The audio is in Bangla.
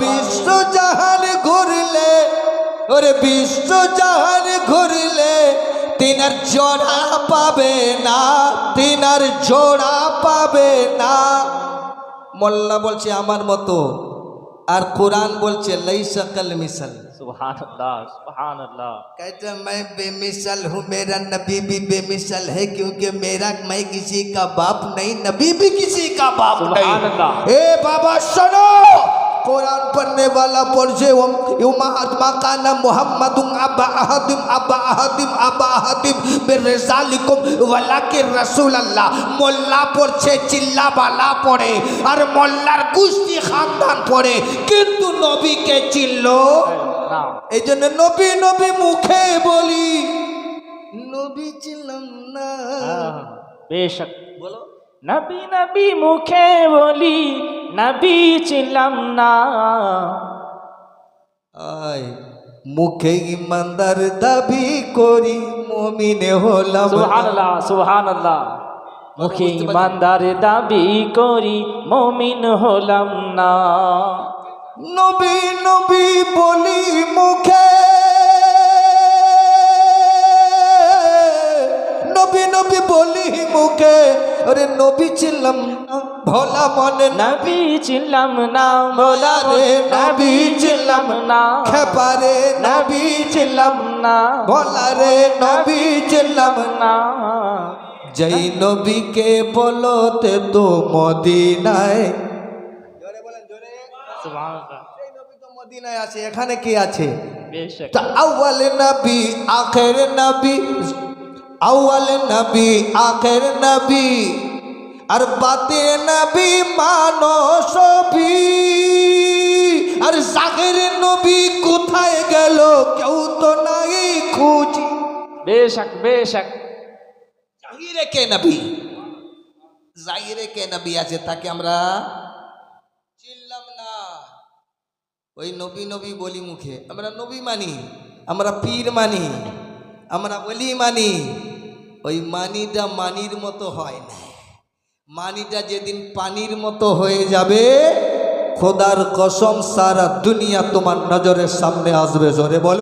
বিশ্ব জাহান ঘুরলে ওরে বিশ্ব জাহান ঘুরলে তিনার জোড়া পাবে না তিনার জোড়া পাবে না মোল্লা বলছে আমার মতো আর কোরআন বলছে লাই সকল মিসাল सुभान अल्लाह सुभान अल्लाह कहते मैं बेमिसल हूँ मेरा नबी भी बेमिसल है क्योंकि मेरा मैं किसी का बाप नहीं नबी भी किसी का बाप सुभान नहीं अल्लाह ए बाबा सुनो কোরআন পড়নে বালা পড়ছে ওম ইউমাহাতমা কানা মুহাম্মাদুম আবা আহাদিম আবা আহাদিম আবা আহাদিম বেরেজালিকুম ওয়ালাকে রসুল আল্লাহ মোল্লা পড়ছে চিল্লাবালা পড়ে আর মোল্লার কুস্তি খানদান পড়ে কিন্তু নবীকে চিল্ল এই জন্য নবী নবী মুখে বলি নবী চিল্লাম না বেশক বলো নবী নবী মুখে বলি নবী ছিলাম না। আয় মুখে ইমানদার দাবি করি মমিনে হলাম সুবহান আল্লাহ সুবহান আল্লাহ মুখে ইমানদার দাবি করি মমিন হলাম না। নবী নবী বলি মুখে। নবী নবী বলি মুখে। আরে নবী ছিলাম না, ভোলা মনে নবী ছিলাম না মোলা রে নবী ছিলাম না। খেপারে নবী ছিলাম না। ভোলা রে নবী ছিলাম না। যেই নবীকে বলতে তো মদিনায়। মদিনায় আছে এখানে কি আছে? তা আউয়াল নবী আখের নবী আউয়াল নবী আখের নবী আর বাতে নবী মানসবী আর জাগের নবী কোথায় গেল কেউ তো নাই খুঁজি। বেশক বেশক। জাহিরে কে নবী? জাহিরে কে নবী আছে তাকে আমরা চিনলাম না। ওই নবী নবী বলি মুখে আমরা নবী মানি আমরা পীর মানি আমরা বলি মানি। ওই মানিটা মানির মতো হয় না। মানিটা যেদিন পানির মতো হয়ে যাবে, খোদার কসম সারা দুনিয়া তোমার নজরের সামনে আসবে, জোরে বল।